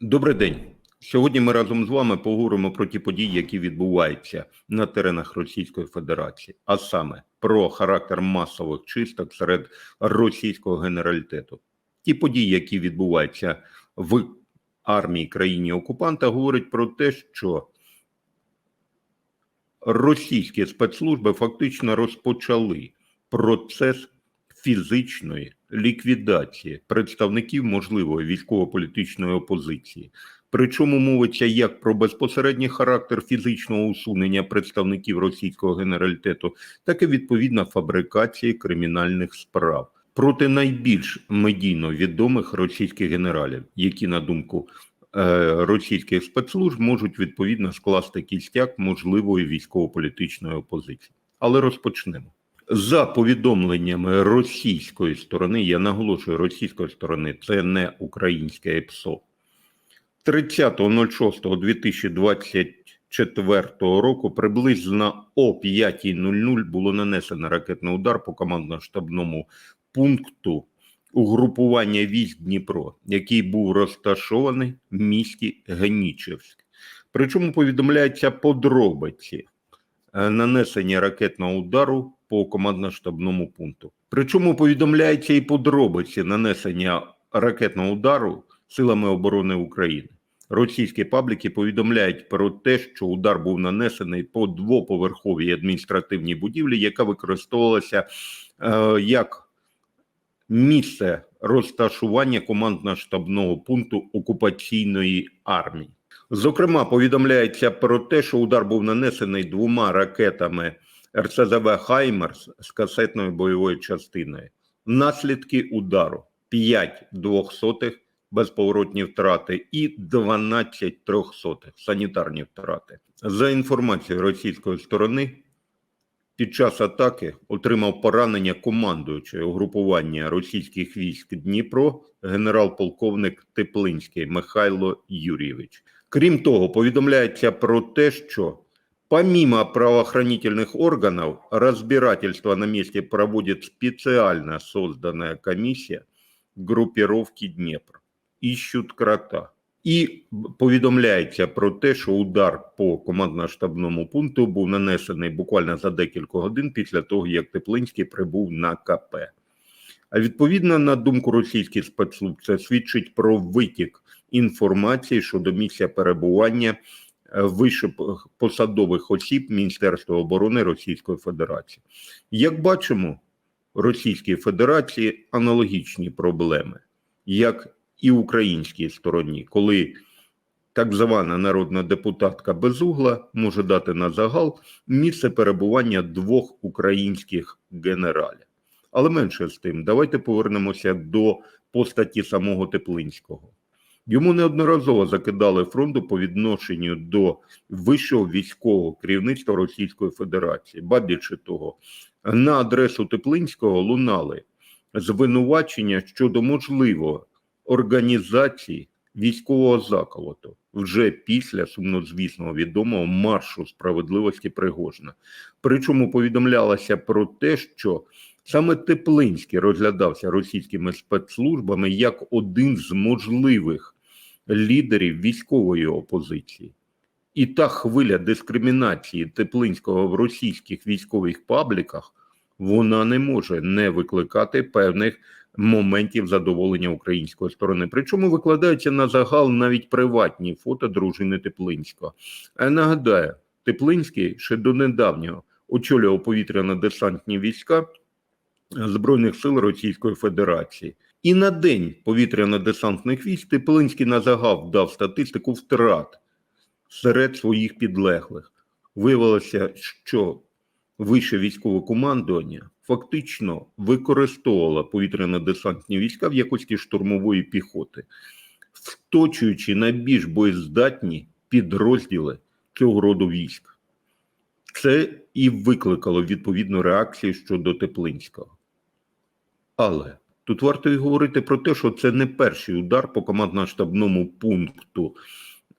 Добрий день. Сьогодні ми разом з вами поговоримо про ті події, які відбуваються на теренах Російської Федерації, а саме про характер масових чисток серед російського генералітету. Ті події, які відбуваються в армії країні окупанта, говорять про те, що російські спецслужби фактично розпочали процес фізичної ліквідації представників можливої військово-політичної опозиції. Причому мовиться як про безпосередній характер фізичного усунення представників російського генералітету, так і відповідна фабрикації кримінальних справ проти найбільш медійно відомих російських генералів, які, на думку е, російських спецслужб, можуть відповідно скласти кістяк можливої військово-політичної опозиції. Але розпочнемо. За повідомленнями російської сторони, я наголошую російської сторони, це не українське ЕПСО. 30.06.2024 року приблизно о 5.00 було нанесено ракетний удар по командно-штабному пункту угрупування військ Дніпро, який був розташований в місті Генічевськ. Причому повідомляються подробиці е, нанесення ракетного удару по командно-штабному пункту. Причому повідомляється і подробиці нанесення ракетного удару силами оборони України. Російські пабліки повідомляють про те, що удар був нанесений по двоповерховій адміністративній будівлі, яка використовувалася е, як місце розташування командно-штабного пункту окупаційної армії. Зокрема, повідомляється про те, що удар був нанесений двома ракетами РСЗВ Хаймерс з касетною бойовою частиною. Наслідки удару 5 двохсотих безповоротні втрати і 12 трьохсотих санітарні втрати. За інформацією російської сторони, під час атаки отримав поранення командуючий угрупування російських військ Дніпро генерал-полковник Теплинський Михайло Юрійович. Крім того, повідомляється про те, що помимо правоохранительных органов разбирательство на месте проводит специально созданная комиссия группировки Днепр. Ищут крота. І повідомляється про те, що удар по командно-штабному пункту був нанесений буквально за декілька годин після того, як Теплинський прибув на КП. А відповідно, на думку російських спецслужб, це свідчить про витік інформації щодо місця перебування е, вищепосадових осіб Міністерства оборони Російської Федерації. Як бачимо, Російській Федерації аналогічні проблеми, як і українській стороні, коли так звана народна депутатка Безугла може дати на загал місце перебування двох українських генералів. Але менше з тим, давайте повернемося до постаті самого Теплинського. Йому неодноразово закидали фронту по відношенню до вищого військового керівництва Російської Федерації. Ба більше того, на адресу Теплинського лунали звинувачення щодо можливо організації військового заколоту вже після сумнозвісного відомого маршу справедливості Пригожина. Причому повідомлялося про те, що саме Теплинський розглядався російськими спецслужбами як один з можливих лідерів військової опозиції. І та хвиля дискримінації Теплинського в російських військових пабліках вона не може не викликати певних моментів задоволення української сторони. Причому викладаються на загал навіть приватні фото дружини Теплинського. А нагадаю, Теплинський ще до недавнього очолював повітряно-десантні війська Збройних сил Російської Федерації. І на день повітряно-десантних військ Теплинський на загал дав статистику втрат серед своїх підлеглих. Виявилося, що вище військове командування фактично використовувало повітряно-десантні війська в якості штурмової піхоти, вточуючи найбільш боєздатні підрозділи цього роду військ. Це і викликало відповідну реакцію щодо Теплинського. Але тут варто і говорити про те, що це не перший удар по командно-штабному пункту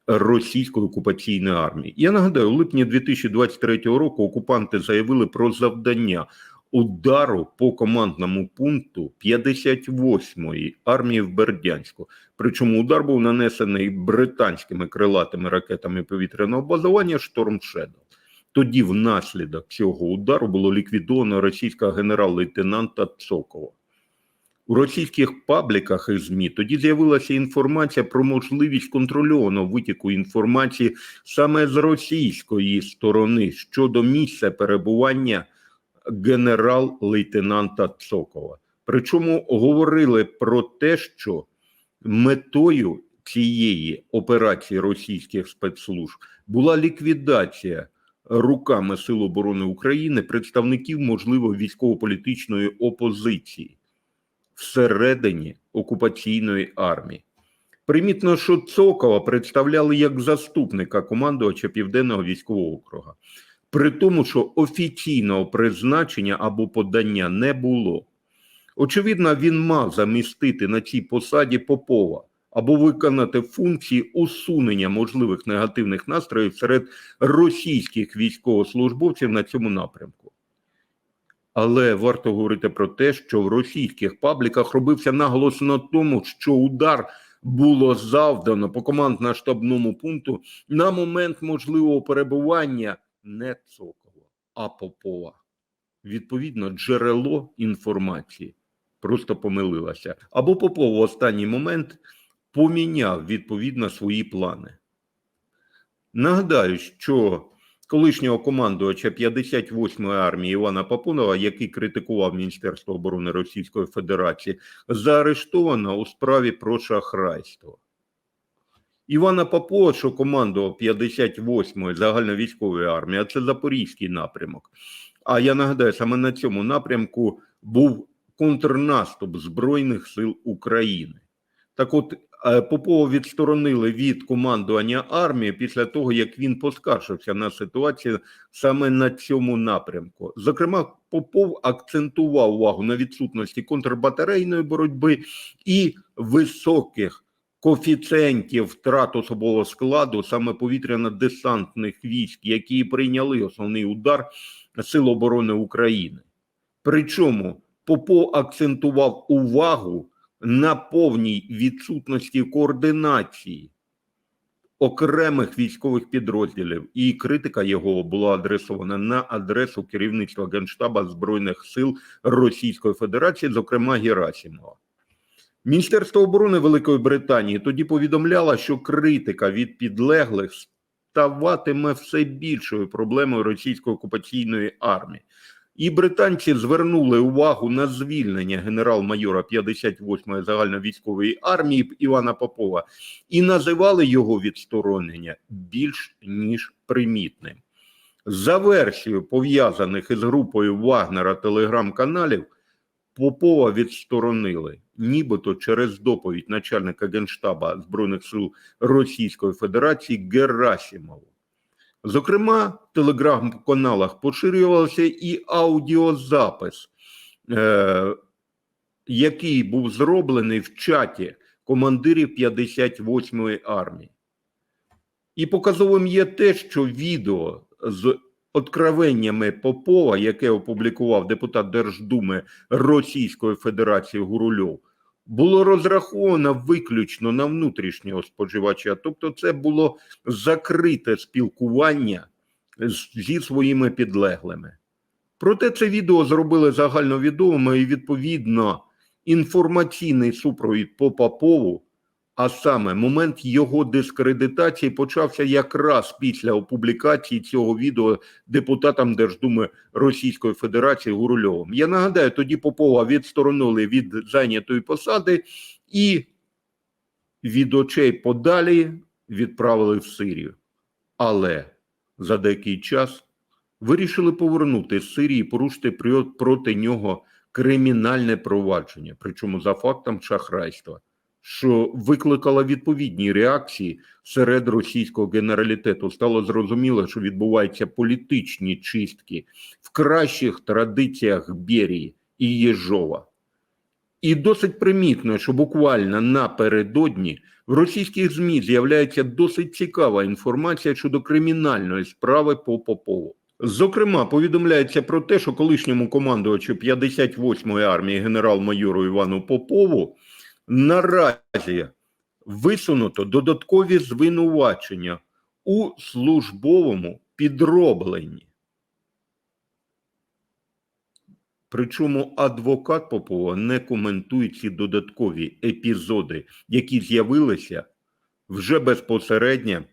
російської окупаційної армії. Я нагадаю, у липні 2023 року окупанти заявили про завдання удару по командному пункту 58-ї армії в Бердянську. Причому удар був нанесений британськими крилатими ракетами повітряного базування Шторм Шедоу. Тоді, внаслідок цього удару, було ліквідовано російського генерал-лейтенанта Цокова. У російських пабліках і ЗМІ тоді з'явилася інформація про можливість контрольованого витіку інформації саме з російської сторони щодо місця перебування генерал-лейтенанта Цокова. Причому говорили про те, що метою цієї операції російських спецслужб була ліквідація руками Сил оборони України представників, можливо, військово-політичної опозиції всередині окупаційної армії. Примітно, що Цокова представляли як заступника командувача Південного військового округа, при тому, що офіційного призначення або подання не було. Очевидно, він мав замістити на цій посаді Попова або виконати функції усунення можливих негативних настроїв серед російських військовослужбовців на цьому напрямку. Але варто говорити про те, що в російських пабліках робився наголос на тому, що удар було завдано по командно-штабному пункту на момент можливого перебування не Цокова, а Попова. Відповідно, джерело інформації просто помилилося. Або Попов в останній момент поміняв відповідно свої плани. Нагадаю, що колишнього командувача 58-ї армії Івана Папунова, який критикував Міністерство оборони Російської Федерації, заарештовано у справі про шахрайство. Івана Попова, що командував 58-ї загальновійськової армії, а це Запорізький напрямок. А я нагадаю, саме на цьому напрямку був контрнаступ Збройних сил України. Так от е, Попова відсторонили від командування армії після того, як він поскаржився на ситуацію саме на цьому напрямку. Зокрема, Попов акцентував увагу на відсутності контрбатарейної боротьби і високих коефіцієнтів втрат особового складу саме повітряно-десантних військ, які прийняли основний удар Сил оборони України. Причому Попов акцентував увагу на повній відсутності координації окремих військових підрозділів, і критика його була адресована на адресу керівництва Генштаба Збройних сил Російської Федерації, зокрема Герасимова. Міністерство оборони Великої Британії тоді повідомляло, що критика від підлеглих ставатиме все більшою проблемою російської окупаційної армії. І британці звернули увагу на звільнення генерал-майора 58-ї загальновійськової армії Івана Попова і називали його відсторонення більш ніж примітним. За версією пов'язаних із групою Вагнера телеграм-каналів, Попова відсторонили, нібито через доповідь начальника Генштаба Збройних сил Російської Федерації Герасимову. Зокрема, в телеграм-каналах поширювався і аудіозапис, е, який був зроблений в чаті командирів 58-ї армії. І показовим є те, що відео з откровеннями Попова, яке опублікував депутат Держдуми Російської Федерації Гурульов, було розраховано виключно на внутрішнього споживача, тобто це було закрите спілкування зі своїми підлеглими. Проте це відео зробили загальновідомим і відповідно інформаційний супровід по Попову, а саме момент його дискредитації почався якраз після опублікації цього відео депутатам Держдуми Російської Федерації Гурульовим. Я нагадаю, тоді Попова відсторонили від зайнятої посади і від очей подалі відправили в Сирію. Але за деякий час вирішили повернути з Сирії і порушити проти нього кримінальне провадження, причому за фактом шахрайства що викликала відповідні реакції серед російського генералітету. Стало зрозуміло, що відбуваються політичні чистки в кращих традиціях Берії і Єжова. І досить примітно, що буквально напередодні в російських ЗМІ з'являється досить цікава інформація щодо кримінальної справи по Попову. Зокрема, повідомляється про те, що колишньому командувачу 58-ї армії генерал-майору Івану Попову наразі висунуто додаткові звинувачення у службовому підробленні. Причому адвокат Попова не коментує ці додаткові епізоди, які з'явилися вже безпосередньо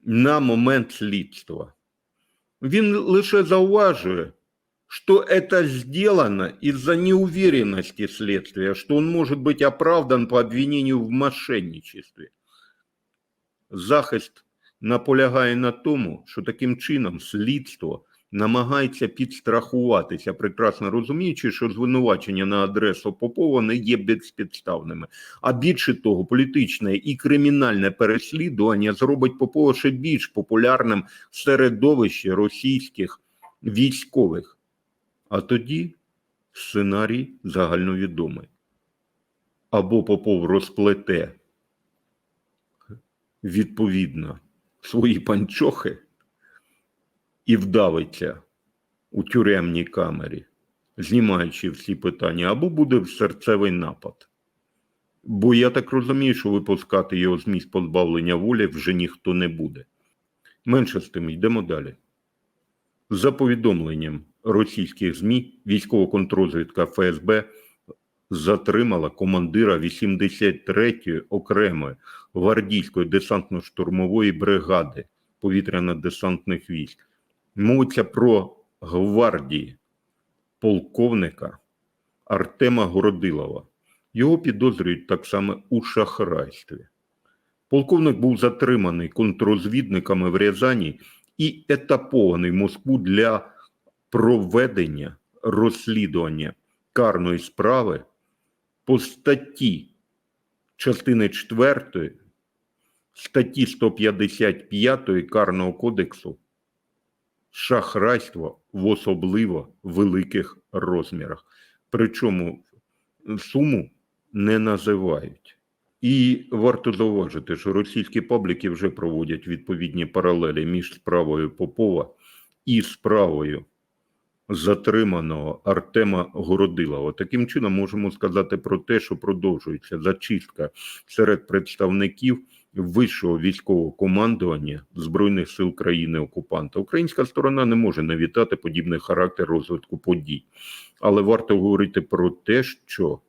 на момент слідства. Він лише зауважує, что это сделано из-за неуверенности следствия, что он может быть оправдан по обвинению в мошенничестве. Захист наполягає на тому, що таким чином слідство намагається підстрахуватися, прекрасно розуміючи, що звинувачення на адресу Попова не є безпідставними. А більше того, політичне і кримінальне переслідування зробить Попова ще більш популярним середовищі російських військових. А тоді сценарій загальновідомий. Або Попов розплете відповідно свої панчохи і вдавиться у тюремній камері, знімаючи всі питання, або буде серцевий напад. Бо я так розумію, що випускати його з місць позбавлення волі вже ніхто не буде. Менше з тим, йдемо далі. За повідомленням російських ЗМІ, військова контррозвідка ФСБ затримала командира 83-ї окремої гвардійської десантно-штурмової бригади повітряно-десантних військ. Мовиться про гвардії полковника Артема Городилова. Його підозрюють так само у шахрайстві. Полковник був затриманий контррозвідниками в Рязані і етапований в Москву для проведення розслідування карної справи по статті частини 4 статті 155 Карного кодексу шахрайство в особливо великих розмірах. Причому суму не називають. І варто зауважити, що російські пабліки вже проводять відповідні паралелі між справою Попова і справою затриманого Артема Городилова. Таким чином, можемо сказати про те, що продовжується зачистка серед представників вищого військового командування Збройних сил країни окупанта. Українська сторона не може не вітати подібний характер розвитку подій, але варто говорити про те, що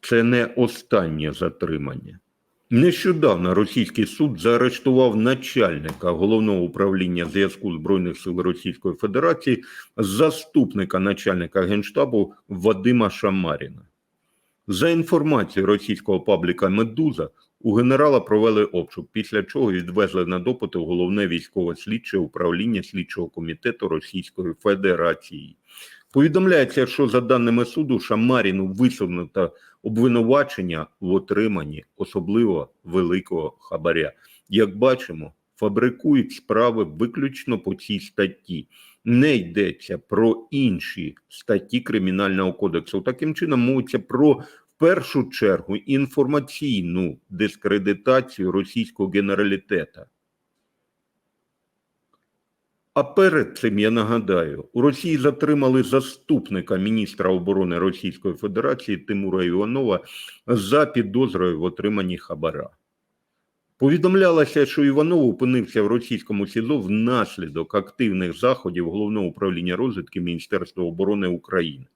це не останнє затримання. Нещодавно російський суд заарештував начальника головного управління зв'язку збройних сил Російської Федерації, заступника начальника генштабу Вадима Шамаріна. За інформацією російського пабліка Медуза, у генерала провели обшук, після чого відвезли на допити головне військове слідче управління слідчого комітету Російської Федерації. Повідомляється, що за даними суду Шамаріну висунуто обвинувачення в отриманні особливо великого хабаря. Як бачимо, фабрикують справи виключно по цій статті. Не йдеться про інші статті Кримінального кодексу. Таким чином мовиться про в першу чергу інформаційну дискредитацію російського генералітета. А перед цим я нагадаю, у Росії затримали заступника міністра оборони Російської Федерації Тимура Іванова за підозрою в отриманні хабара. Повідомлялося, що Іванов опинився в російському СІЗО внаслідок активних заходів Головного управління розвідки Міністерства оборони України.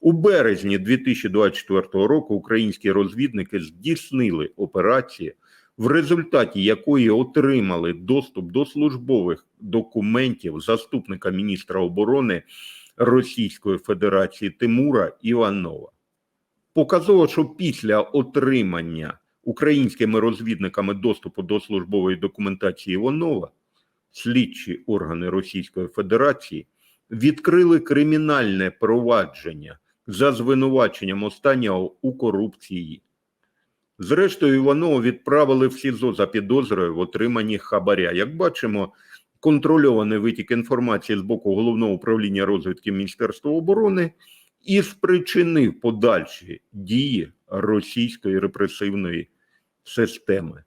У березні 2024 року українські розвідники здійснили операції в результаті якої отримали доступ до службових документів заступника міністра оборони Російської Федерації Тимура Іванова. Показово, що після отримання українськими розвідниками доступу до службової документації Іванова слідчі органи Російської Федерації відкрили кримінальне провадження за звинуваченням останнього у корупції. Зрештою, Іванова відправили в СІЗО за підозрою в отриманні хабаря. Як бачимо, контрольований витік інформації з боку головного управління розвідки Міністерства оборони і спричинив подальші дії російської репресивної системи.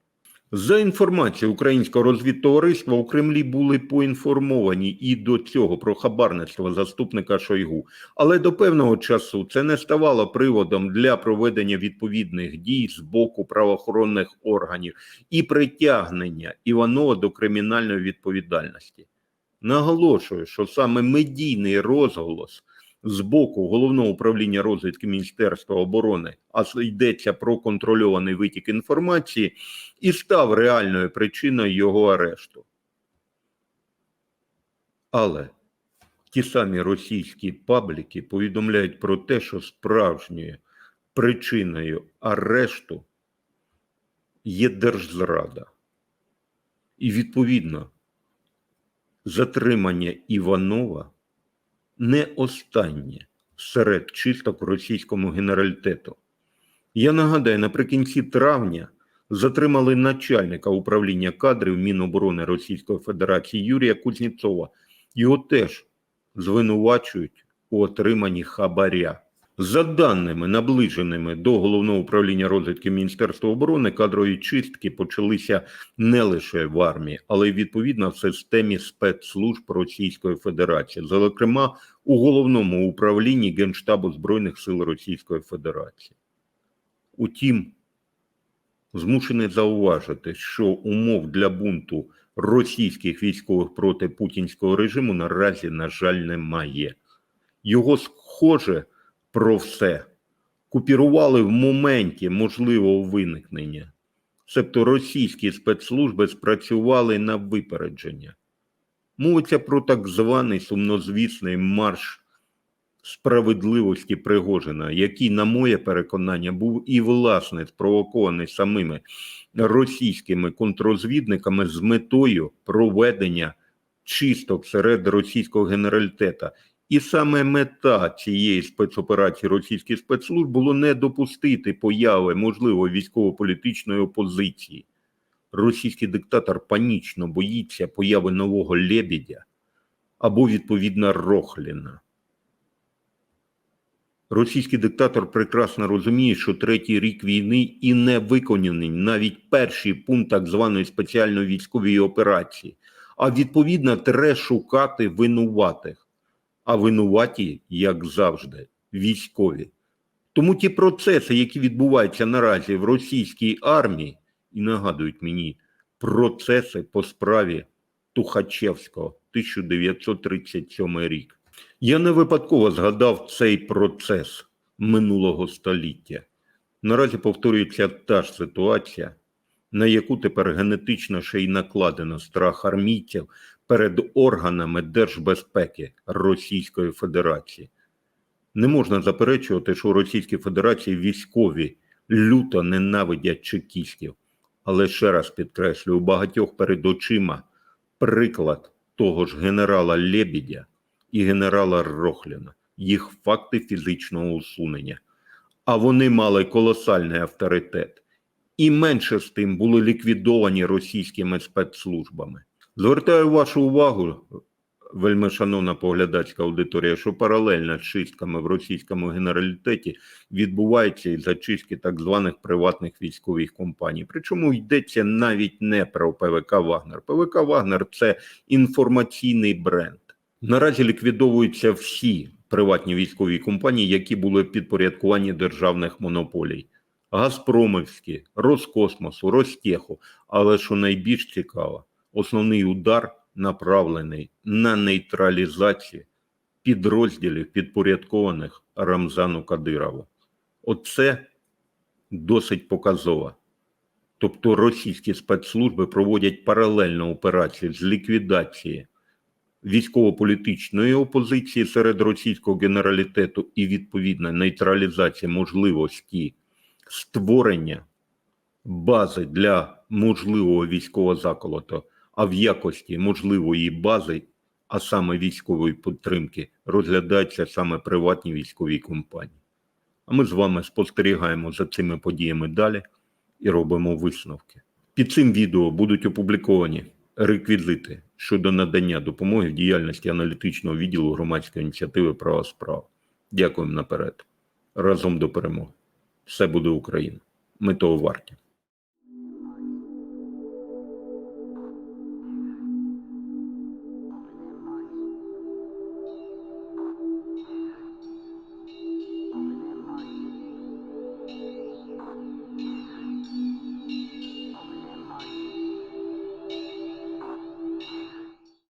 За інформацією українського розвідтовариства, у Кремлі були поінформовані і до цього про хабарництво заступника Шойгу. Але до певного часу це не ставало приводом для проведення відповідних дій з боку правоохоронних органів і притягнення Іванова до кримінальної відповідальності. Наголошую, що саме медійний розголос з боку головного управління розвідки Міністерства оборони, а йдеться про контрольований витік інформації, і став реальною причиною його арешту. Але ті самі російські пабліки повідомляють про те, що справжньою причиною арешту є держзрада. І відповідно затримання Іванова не останнє серед чисток російському генералітету. Я нагадаю, наприкінці травня затримали начальника управління кадрів Міноборони Російської Федерації Юрія Кузнєцова. Його теж звинувачують у отриманні хабаря. За даними, наближеними до головного управління розвідки Міністерства оборони, кадрові чистки почалися не лише в армії, але й відповідно в системі спецслужб Російської Федерації, зокрема у головному управлінні Генштабу Збройних сил Російської Федерації. Утім, змушений зауважити, що умов для бунту російських військових проти путінського режиму наразі, на жаль, немає. Його схоже про все купірували в моменті можливого виникнення. Себто російські спецслужби спрацювали на випередження. Мовиться про так званий сумнозвісний марш справедливості Пригожина, який, на моє переконання, був і власне спровокований самими російськими контрозвідниками з метою проведення чисток серед російського генералітета. І саме мета цієї спецоперації російських спецслужб було не допустити появи можливо військово-політичної опозиції. Російський диктатор панічно боїться появи нового Лебедя або відповідно Рохліна. Російський диктатор прекрасно розуміє, що третій рік війни і не виконаний навіть перший пункт так званої спеціальної військової операції, а відповідно треба шукати винуватих. А винуваті, як завжди, військові. Тому ті процеси, які відбуваються наразі в російській армії, і нагадують мені процеси по справі Тухачевського 1937 рік. Я не випадково згадав цей процес минулого століття. Наразі повторюється та ж ситуація, на яку тепер генетично ще й накладено страх армійців перед органами держбезпеки Російської Федерації. Не можна заперечувати, що у Російській Федерації військові люто ненавидять чекістів. Але ще раз підкреслюю, у багатьох перед очима приклад того ж генерала Лебедя і генерала Рохліна, їх факти фізичного усунення. А вони мали колосальний авторитет. І менше з тим були ліквідовані російськими спецслужбами. Звертаю вашу увагу, вельми шановна поглядацька аудиторія, що паралельно з чистками в російському генералітеті відбуваються і зачистки так званих приватних військових компаній. Причому йдеться навіть не про ПВК Вагнер. ПВК Вагнер це інформаційний бренд. Наразі ліквідовуються всі приватні військові компанії, які були підпорядкувані державних монополій. Газпромовські, Роскосмосу, Ростеху. Але що найбільш цікаво, основний удар направлений на нейтралізацію підрозділів, підпорядкованих Рамзану Кадирову. Оце досить показово. Тобто російські спецслужби проводять паралельну операцію з ліквідації військово-політичної опозиції серед російського генералітету і відповідно нейтралізація можливості створення бази для можливого військового заколоту, а в якості можливої бази, а саме військової підтримки, розглядаються саме приватні військові компанії. А ми з вами спостерігаємо за цими подіями далі і робимо висновки. Під цим відео будуть опубліковані реквізити щодо надання допомоги в діяльності аналітичного відділу громадської ініціативи права справ. Дякуємо наперед. Разом до перемоги. Все буде Україна. Ми того варті.